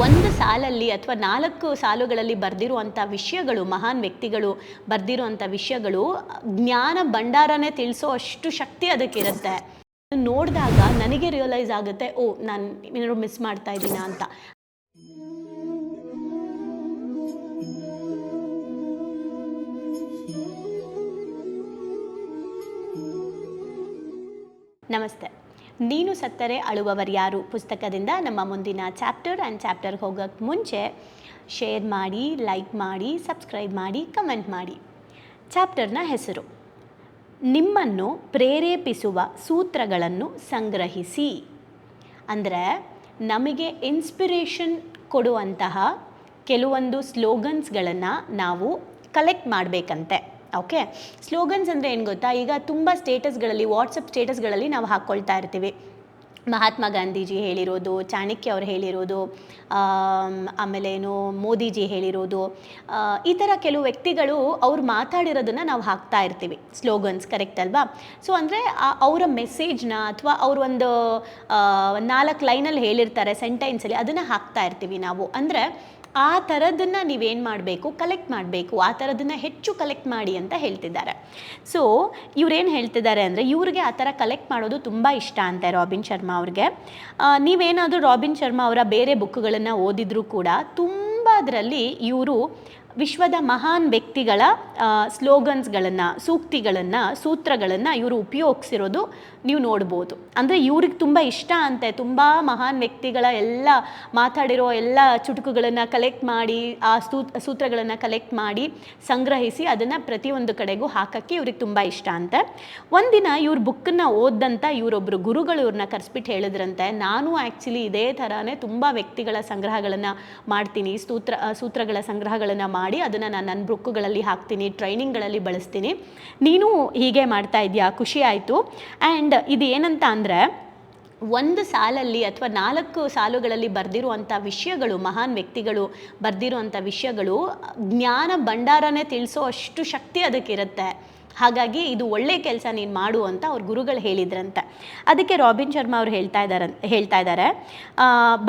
ಒಂದು ಸಾಲಲ್ಲಿ ಅಥವಾ ನಾಲ್ಕು ಸಾಲುಗಳಲ್ಲಿ ಬರೆದಿರುವಂಥ ವಿಷಯಗಳು, ಮಹಾನ್ ವ್ಯಕ್ತಿಗಳು ಬರೆದಿರುವಂಥ ವಿಷಯಗಳು, ಜ್ಞಾನ ಭಂಡಾರನೇ ತಿಳಿಸೋ ಅಷ್ಟು ಶಕ್ತಿ ಅದಕ್ಕಿರುತ್ತೆ. ನೋಡಿದಾಗ ನನಗೆ ರಿಯಲೈಸ್ ಆಗುತ್ತೆ, ಓ, ನಾನು ಏನಾದ್ರು ಮಿಸ್ ಮಾಡ್ತಾ ಇದ್ದೀನಾ ಅಂತ. ನಮಸ್ತೆ. ನೀನು ಸತ್ತರೆ ಅಳುವವರು ಯಾರು? ಪುಸ್ತಕದಿಂದ ನಮ್ಮ ಮುಂದಿನ ಚಾಪ್ಟರ್ ಆ್ಯಂಡ್ ಚಾಪ್ಟರ್ ಹೋಗೋಕ್ಕೆ ಮುಂಚೆ ಶೇರ್ ಮಾಡಿ, ಲೈಕ್ ಮಾಡಿ, ಸಬ್ಸ್ಕ್ರೈಬ್ ಮಾಡಿ, ಕಮೆಂಟ್ ಮಾಡಿ. ಚಾಪ್ಟರ್ನ ಹೆಸರು. ನಿಮ್ಮನ್ನು ಪ್ರೇರೇಪಿಸುವ ಸೂತ್ರಗಳನ್ನು ಸಂಗ್ರಹಿಸಿ. ಅಂದರೆ ನಮಗೆ ಇನ್ಸ್ಪಿರೇಷನ್ ಕೊಡುವಂತಹ ಕೆಲವೊಂದು ಸ್ಲೋಗನ್ಸ್ಗಳನ್ನು ನಾವು ಕಲೆಕ್ಟ್ ಮಾಡಬೇಕಂತೆ. ಓಕೆ ಸ್ಲೋಗನ್ಸ್ ಅಂದರೆ ಏನು ಗೊತ್ತಾ? ಈಗ ತುಂಬ ಸ್ಟೇಟಸ್ಗಳಲ್ಲಿ ವಾಟ್ಸಪ್ ಸ್ಟೇಟಸ್ಗಳಲ್ಲಿ ನಾವು ಹಾಕ್ಕೊಳ್ತಾ ಇರ್ತೀವಿ. ಮಹಾತ್ಮ ಗಾಂಧೀಜಿ ಹೇಳಿರೋದು ಚಾಣಕ್ಯ ಅವ್ರು ಹೇಳಿರೋದು ಆಮ್, ಆಮೇಲೆ ಏನು ಮೋದಿಜಿ ಹೇಳಿರೋದು ಈ ಥರ ಕೆಲವು ವ್ಯಕ್ತಿಗಳು ಅವ್ರು ಮಾತಾಡಿರೋದನ್ನು ನಾವು ಹಾಕ್ತಾ ಇರ್ತೀವಿ. ಸ್ಲೋಗನ್ಸ್ ಕರೆಕ್ಟ್ ಅಲ್ವಾ? ಸೊ ಅಂದರೆ ಅವರ ಮೆಸೇಜ್ನ ಅಥವಾ ಅವ್ರ ಒಂದು ನಾಲ್ಕು ಲೈನಲ್ಲಿ ಹೇಳಿರ್ತಾರೆ ಸೆಂಟೆನ್ಸಲ್ಲಿ ಅದನ್ನು ಹಾಕ್ತಾ ಇರ್ತೀವಿ ನಾವು. ಅಂದರೆ ಆ ಥರದನ್ನು ನೀವೇನು ಮಾಡಬೇಕು ಕಲೆಕ್ಟ್ ಮಾಡಬೇಕು, ಆ ಥರದನ್ನು ಹೆಚ್ಚು ಕಲೆಕ್ಟ್ ಮಾಡಿ ಅಂತ ಹೇಳ್ತಿದ್ದಾರೆ. ಸೊ ಇವರೇನು ಹೇಳ್ತಿದ್ದಾರೆ ಅಂದರೆ, ಇವ್ರಿಗೆ ಆ ಥರ ಕಲೆಕ್ಟ್ ಮಾಡೋದು ತುಂಬ ಇಷ್ಟ ಅಂತೆ ರಾಬಿನ್ ಶರ್ಮಾ ಅವ್ರಿಗೆ. ನೀವೇನಾದರೂ ರಾಬಿನ್ ಶರ್ಮಾ ಅವರ ಬೇರೆ ಬುಕ್ಗಳನ್ನು ಓದಿದರೂ ಕೂಡ ತುಂಬ ಅದರಲ್ಲಿ ಇವರು ವಿಶ್ವದ ಮಹಾನ್ ವ್ಯಕ್ತಿಗಳ ಸ್ಲೋಗನ್ಸ್ಗಳನ್ನು, ಸೂಕ್ತಿಗಳನ್ನು, ಸೂತ್ರಗಳನ್ನು ಇವರು ಉಪಯೋಗಿಸಿರೋದು ನೀವು ನೋಡ್ಬೋದು. ಅಂದರೆ ಇವ್ರಿಗೆ ತುಂಬ ಇಷ್ಟ ಅಂತೆ. ತುಂಬ ಮಹಾನ್ ವ್ಯಕ್ತಿಗಳ ಎಲ್ಲ ಮಾತಾಡಿರೋ ಎಲ್ಲ ಚುಟುಕುಗಳನ್ನು ಕಲೆಕ್ಟ್ ಮಾಡಿ, ಆ ಸೂತ್ರಗಳನ್ನು ಕಲೆಕ್ಟ್ ಮಾಡಿ ಸಂಗ್ರಹಿಸಿ ಅದನ್ನು ಪ್ರತಿಯೊಂದು ಕಡೆಗೂ ಹಾಕೋಕ್ಕೆ ಇವ್ರಿಗೆ ತುಂಬ ಇಷ್ಟ ಅಂತೆ. ಒಂದಿನ ಇವ್ರ ಬುಕ್ಕನ್ನ ಓದ್ದಂಥ ಇವರೊಬ್ಬರು ಗುರುಗಳು ಇವ್ರನ್ನ ಕರೆಸ್ಬಿಟ್ಟು ಹೇಳಿದ್ರಂತೆ, ನಾನು ಆ್ಯಕ್ಚುಲಿ ಇದೇ ಥರನೇ ತುಂಬ ವ್ಯಕ್ತಿಗಳ ಸಂಗ್ರಹಗಳನ್ನು ಮಾಡ್ತೀನಿ, ಸೂತ್ರ ಸೂತ್ರಗಳ ಸಂಗ್ರಹಗಳನ್ನು ಮಾಡಿ ಅದನ್ನು ನಾನು ನನ್ನ ಬುಕ್ಕುಗಳಲ್ಲಿ ಹಾಕ್ತೀನಿ, ಟ್ರೈನಿಂಗ್ಗಳಲ್ಲಿ ಬಳಸ್ತೀನಿ. ನೀನು ಹೀಗೆ ಮಾಡ್ತಾ ಇದೆಯಾ? ಖುಷಿ ಆಯಿತು. ಆ್ಯಂಡ್ ಇದು ಏನಂತ ಅಂದರೆ, ಒಂದು ಸಾಲಲ್ಲಿ ಅಥವಾ ನಾಲ್ಕು ಸಾಲುಗಳಲ್ಲಿ ಬರೆದಿರುವಂಥ ವಿಷಯಗಳು, ಮಹಾನ್ ವ್ಯಕ್ತಿಗಳು ಬರೆದಿರುವಂಥ ವಿಷಯಗಳು, ಜ್ಞಾನ ಭಂಡಾರನೇ ತಿಳಿಸೋ ಅಷ್ಟು ಶಕ್ತಿ ಅದಕ್ಕಿರುತ್ತೆ. ಹಾಗಾಗಿ ಇದು ಒಳ್ಳೆ ಕೆಲಸ ನೀನು ಮಾಡು ಅಂತ ಅವ್ರ ಗುರುಗಳು ಹೇಳಿದ್ರಂತೆ. ಅದಕ್ಕೆ ರಾಬಿನ್ ಶರ್ಮಾ ಅವ್ರು ಹೇಳ್ತಾ ಇದ್ದಾರೆ ಹೇಳ್ತಾ ಇದ್ದಾರೆ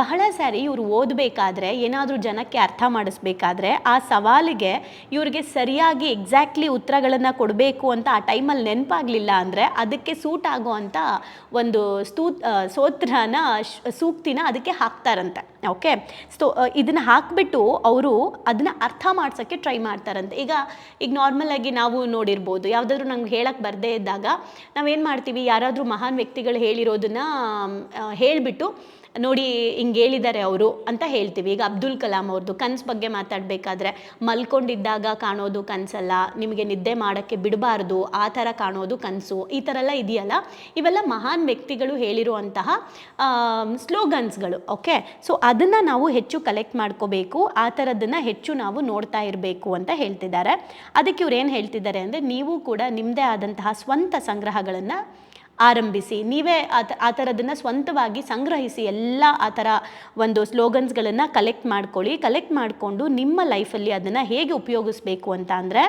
ಬಹಳ ಸಾರಿ ಇವ್ರು ಓದಬೇಕಾದ್ರೆ, ಏನಾದರೂ ಜನಕ್ಕೆ ಅರ್ಥ ಮಾಡಿಸ್ಬೇಕಾದ್ರೆ, ಆ ಸವಾಲಿಗೆ ಇವ್ರಿಗೆ ಸರಿಯಾಗಿ ಎಕ್ಸಾಕ್ಟ್ಲಿ ಉತ್ತರಗಳನ್ನು ಕೊಡಬೇಕು ಅಂತ ಆ ಟೈಮಲ್ಲಿ ನೆನಪಾಗಲಿಲ್ಲ ಅಂದರೆ ಅದಕ್ಕೆ ಸೂಟ್ ಆಗೋ ಅಂಥ ಒಂದು ಸ್ತೂ ಸೋತ್ರನ ಸ್ತೋತ್ರನ ಸೂಕ್ತಿನ ಅದಕ್ಕೆ ಹಾಕ್ತಾರಂತೆ. ಓಕೆ? ಸೊ ಇದನ್ನು ಹಾಕಿಬಿಟ್ಟು ಅವರು ಅದನ್ನು ಅರ್ಥ ಮಾಡ್ಸೋಕ್ಕೆ ಟ್ರೈ ಮಾಡ್ತಾರಂತೆ. ಈಗ ಈಗ ನಾರ್ಮಲ್ ಆಗಿ ನಾವು ನೋಡಿರ್ಬೋದು ಯಾವುದಾದ್ರೂ ನಂಗೆ ಹೇಳಕ್ಕೆ ಬರದೇ ಇದ್ದಾಗ ನಾವೇನು ಮಾಡ್ತೀವಿ? ಯಾರಾದರೂ ಮಹಾನ್ ವ್ಯಕ್ತಿಗಳು ಹೇಳಿರೋದನ್ನ ಹೇಳಿಬಿಟ್ಟು ನೋಡಿ ಹಿಂಗೆ ಹೇಳಿದ್ದಾರೆ ಅವರು ಅಂತ ಹೇಳ್ತೀವಿ. ಈಗ ಅಬ್ದುಲ್ ಕಲಾಂ ಅವ್ರದ್ದು ಕನಸು ಬಗ್ಗೆ ಮಾತಾಡಬೇಕಾದ್ರೆ ಮಲ್ಕೊಂಡಿದ್ದಾಗ ಕಾಣೋದು ಕನಸಲ್ಲ, ನಿಮಗೆ ನಿದ್ದೆ ಮಾಡೋಕ್ಕೆ ಬಿಡಬಾರ್ದು, ಆ ಥರ ಕಾಣೋದು ಕನಸು, ಈ ಥರ ಎಲ್ಲ ಇದೆಯಲ್ಲ? ಇವೆಲ್ಲ ಮಹಾನ್ ವ್ಯಕ್ತಿಗಳು ಹೇಳಿರುವಂತಹ ಸ್ಲೋಗನ್ಸ್ಗಳು, ಓಕೆ? ಸೊ ಅದನ್ನು ನಾವು ಹೆಚ್ಚು ಕಲೆಕ್ಟ್ ಮಾಡ್ಕೋಬೇಕು, ಆ ಥರದ್ದನ್ನು ಹೆಚ್ಚು ನಾವು ನೋಡ್ತಾ ಇರಬೇಕು ಅಂತ ಹೇಳ್ತಿದ್ದಾರೆ. ಅದಕ್ಕೆ ಇವ್ರು ಏನು ಹೇಳ್ತಿದ್ದಾರೆ ಅಂದರೆ, ನೀವು ಕೂಡ ನಿಮ್ಮದೇ ಆದಂತಹ ಸ್ವಂತ ಸಂಗ್ರಹಗಳನ್ನು ಆರಂಭಿಸಿ. ನೀವೇ ಆ ಥರದನ್ನು ಸ್ವಂತವಾಗಿ ಸಂಗ್ರಹಿಸಿ ಎಲ್ಲ ಆ ಥರ ಒಂದು ಸ್ಲೋಗನ್ಸ್ಗಳನ್ನು ಕಲೆಕ್ಟ್ ಮಾಡ್ಕೊಳ್ಳಿ. ಕಲೆಕ್ಟ್ ಮಾಡಿಕೊಂಡು ನಿಮ್ಮ ಲೈಫಲ್ಲಿ ಅದನ್ನು ಹೇಗೆ ಉಪಯೋಗಿಸ್ಬೇಕು ಅಂತ ಅಂದರೆ,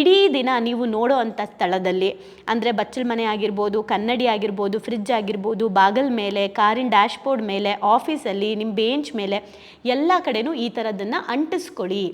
ಇಡೀ ದಿನ ನೀವು ನೋಡೋ ಅಂಥ ಸ್ಥಳದಲ್ಲಿ, ಅಂದರೆ ಬಚ್ಚಲ ಮನೆ ಆಗಿರ್ಬೋದು, ಕನ್ನಡಿ ಆಗಿರ್ಬೋದು ಫ್ರಿಜ್ ಆಗಿರ್ಬೋದು, ಬಾಗಲ್ ಮೇಲೆ ಕಾರಿನ ಡ್ಯಾಶ್ಬೋರ್ಡ್ ಮೇಲೆ ಆಫೀಸಲ್ಲಿ ನಿಮ್ಮ ಬೆಂಚ್ ಮೇಲೆ, ಎಲ್ಲ ಕಡೆನೂ ಈ ಥರದನ್ನು ಅಂಟಿಸ್ಕೊಳ್ಳಿ.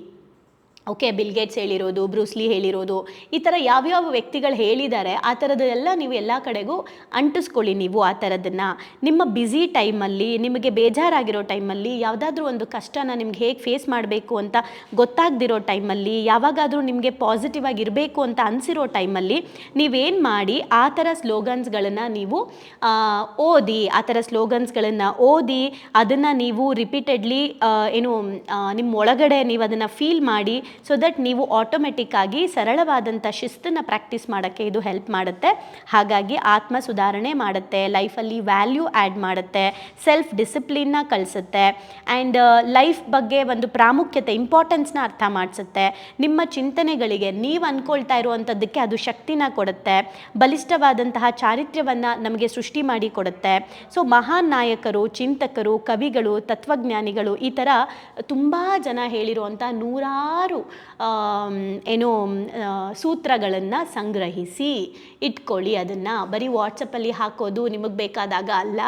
ಓಕೆ, ಬಿಲ್ ಗೇಟ್ಸ್ ಹೇಳಿರೋದು ಬ್ರೂಸ್ಲಿ ಹೇಳಿರೋದು, ಈ ಥರ ಯಾವ್ಯಾವ ವ್ಯಕ್ತಿಗಳು ಹೇಳಿದ್ದಾರೆ, ಆ ಥರದ್ದೆಲ್ಲ ನೀವು ಎಲ್ಲ ಕಡೆಗೂ ಅಂಟಿಸ್ಕೊಳ್ಳಿ ನೀವು ಆ ಥರದನ್ನು ನಿಮ್ಮ ಬ್ಯುಸಿ ಟೈಮಲ್ಲಿ ನಿಮಗೆ ಬೇಜಾರಾಗಿರೋ ಟೈಮಲ್ಲಿ ಯಾವುದಾದ್ರೂ ಒಂದು ಕಷ್ಟನ ನಿಮ್ಗೆ ಹೇಗೆ ಫೇಸ್ ಮಾಡಬೇಕು ಅಂತ ಗೊತ್ತಾಗದಿರೋ ಟೈಮಲ್ಲಿ ಯಾವಾಗಾದರೂ ನಿಮಗೆ ಪಾಸಿಟಿವ್ ಆಗಿ ಇರಬೇಕು ಅಂತ ಅನಿಸಿರೋ ಟೈಮಲ್ಲಿ ನೀವೇನು ಮಾಡಿ ಆ ಥರ ಸ್ಲೋಗನ್ಸ್ಗಳನ್ನು ನೀವು ಓದಿ, ಆ ಥರ ಸ್ಲೋಗನ್ಸ್ಗಳನ್ನು ಓದಿ, ಅದನ್ನು ನೀವು ರಿಪೀಟೆಡ್ಲಿ ಏನು ನಿಮ್ಮ ಒಳಗಡೆ ನೀವು ಅದನ್ನು ಫೀಲ್ ಮಾಡಿ ಸೊ ದಟ್ ನೀವು ಆಟೋಮೆಟಿಕ್ ಆಗಿ ಸರಳವಾದಂಥ ಶಿಸ್ತನ್ನು ಪ್ರಾಕ್ಟೀಸ್ ಮಾಡೋಕ್ಕೆ ಇದು ಹೆಲ್ಪ್ ಮಾಡುತ್ತೆ. ಹಾಗಾಗಿ ಆತ್ಮ ಸುಧಾರಣೆ ಮಾಡುತ್ತೆ ಲೈಫಲ್ಲಿ ವ್ಯಾಲ್ಯೂ ಆ್ಯಡ್ ಮಾಡುತ್ತೆ ಸೆಲ್ಫ್ ಡಿಸಿಪ್ಲಿನ್ನ ಕಳಿಸುತ್ತೆ ಆ್ಯಂಡ್ ಲೈಫ್ ಬಗ್ಗೆ ಒಂದು ಪ್ರಾಮುಖ್ಯತೆ ಇಂಪಾರ್ಟೆನ್ಸ್ನ ಅರ್ಥ ಮಾಡಿಸುತ್ತೆ. ನಿಮ್ಮ ಚಿಂತನೆಗಳಿಗೆ ನೀವು ಅಂದ್ಕೊಳ್ತಾ ಇರುವಂಥದ್ದಕ್ಕೆ ಅದು ಶಕ್ತಿನ ಕೊಡುತ್ತೆ. ಬಲಿಷ್ಠವಾದಂತಹ ಚಾರಿತ್ರ್ಯವನ್ನು ನಮಗೆ ಸೃಷ್ಟಿ ಮಾಡಿ ಕೊಡುತ್ತೆ. ಸೊ ಮಹಾನ್ ನಾಯಕರು, ಚಿಂತಕರು, ಕವಿಗಳು, ತತ್ವಜ್ಞಾನಿಗಳು ಈ ಥರ ತುಂಬ ಜನ ಹೇಳಿರುವಂಥ ನೂರಾರು ಏನು ಸೂತ್ರಗಳನ್ನು ಸಂಗ್ರಹಿಸಿ ಇಟ್ಕೊಳ್ಳಿ. ಅದನ್ನು ಬರೀ ವಾಟ್ಸಪ್ಪಲ್ಲಿ ಹಾಕೋದು ನಿಮಗೆ ಬೇಕಾದಾಗ ಅಲ್ಲ.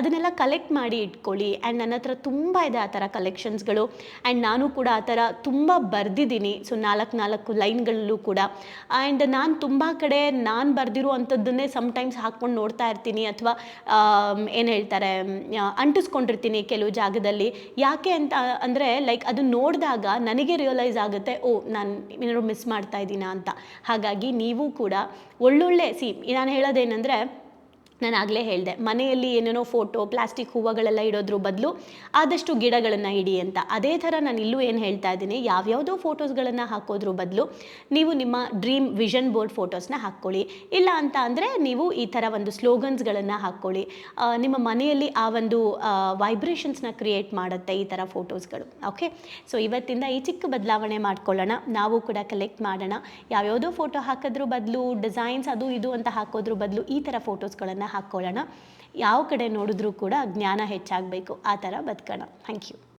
ಅದನ್ನೆಲ್ಲ ಕಲೆಕ್ಟ್ ಮಾಡಿ ಇಟ್ಕೊಳ್ಳಿ. ಆ್ಯಂಡ್ ನನ್ನ ಹತ್ರ ತುಂಬ ಇದೆ ಆ ಥರ ಕಲೆಕ್ಷನ್ಸ್ಗಳು ಆ್ಯಂಡ್ ನಾನು ಕೂಡ ಆ ಥರ ತುಂಬ ಬರೆದಿದ್ದೀನಿ. ಸೊ ನಾಲ್ಕು ನಾಲ್ಕು ಲೈನ್ಗಳಲ್ಲೂ ಕೂಡ. ಆ್ಯಂಡ್ ನಾನು ತುಂಬ ಕಡೆ ನಾನು ಬರೆದಿರೋ ಅಂಥದ್ದನ್ನೇ ಸಮ್ಟೈಮ್ಸ್ ಹಾಕ್ಕೊಂಡು ನೋಡ್ತಾ ಇರ್ತೀನಿ. ಅಥವಾ ಏನು ಹೇಳ್ತಾರೆ ಅಂಟಿಸ್ಕೊಂಡಿರ್ತೀನಿ ಕೆಲವು ಜಾಗದಲ್ಲಿ. ಯಾಕೆ ಅಂತ ಅಂದರೆ ಲೈಕ್ ಅದು ನೋಡಿದಾಗ ನನಗೆ ರಿಯಲೈಸ್ ಆಗುತ್ತೆ. ಓ ನಾನು ಏನಾದ್ರು ಮಿಸ್ ಮಾಡ್ತಾ ಇದ್ದೀನಾ ಅಂತ. ಹಾಗಾಗಿ ನೀವು ಕೂಡ ಒಳ್ಳೊಳ್ಳೆ ಸಿ ನಾನು ಹೇಳೋದೇನೆಂದರೆ ನಾನು ಆಗಲೇ ಹೇಳಿದೆ, ಮನೆಯಲ್ಲಿ ಏನೇನೋ ಫೋಟೋ ಪ್ಲಾಸ್ಟಿಕ್ ಹೂವುಗಳೆಲ್ಲ ಇಡೋದ್ರ ಬದಲು ಆದಷ್ಟು ಗಿಡಗಳನ್ನು ಇಡಿ ಅಂತ. ಅದೇ ಥರ ನಾನು ಇಲ್ಲೂ ಏನು ಹೇಳ್ತಾ ಇದ್ದೀನಿ, ಯಾವ್ಯಾವುದೋ ಫೋಟೋಸ್ಗಳನ್ನು ಹಾಕೋದ್ರ ಬದಲು ನೀವು ನಿಮ್ಮ ಡ್ರೀಮ್ ವಿಷನ್ ಬೋರ್ಡ್ ಫೋಟೋಸ್ನ ಹಾಕ್ಕೊಳ್ಳಿ. ಇಲ್ಲ ಅಂತ ಅಂದರೆ ನೀವು ಈ ಥರ ಒಂದು ಸ್ಲೋಗನ್ಸ್ಗಳನ್ನು ಹಾಕ್ಕೊಳ್ಳಿ. ನಿಮ್ಮ ಮನೆಯಲ್ಲಿ ಆ ಒಂದು ವೈಬ್ರೇಷನ್ಸ್ನ ಕ್ರಿಯೇಟ್ ಮಾಡುತ್ತೆ ಈ ಥರ ಫೋಟೋಸ್ಗಳು ಓಕೆ ಸೊ ಇವತ್ತಿಂದ ಈ ಚಿಕ್ಕ ಬದಲಾವಣೆ ಮಾಡ್ಕೊಳ್ಳೋಣ. ನಾವು ಕೂಡ ಕಲೆಕ್ಟ್ ಮಾಡೋಣ. ಯಾವ್ಯಾವುದೋ ಫೋಟೋ ಹಾಕೋದ್ರ ಬದಲು ಡಿಸೈನ್ಸ್ ಅದು ಇದು ಅಂತ ಹಾಕೋದ್ರ ಬದಲು ಈ ಥರ ಫೋಟೋಸ್ಗಳನ್ನು ಹಾಕ್ಕೊಳ್ಳೋಣ. ಯಾವ ಕಡೆ ನೋಡಿದ್ರೂ ಕೂಡ ಜ್ಞಾನ ಹೆಚ್ಚಾಗಬೇಕು. ಆ ಥರ ಬದುಕೋಣ. Thank you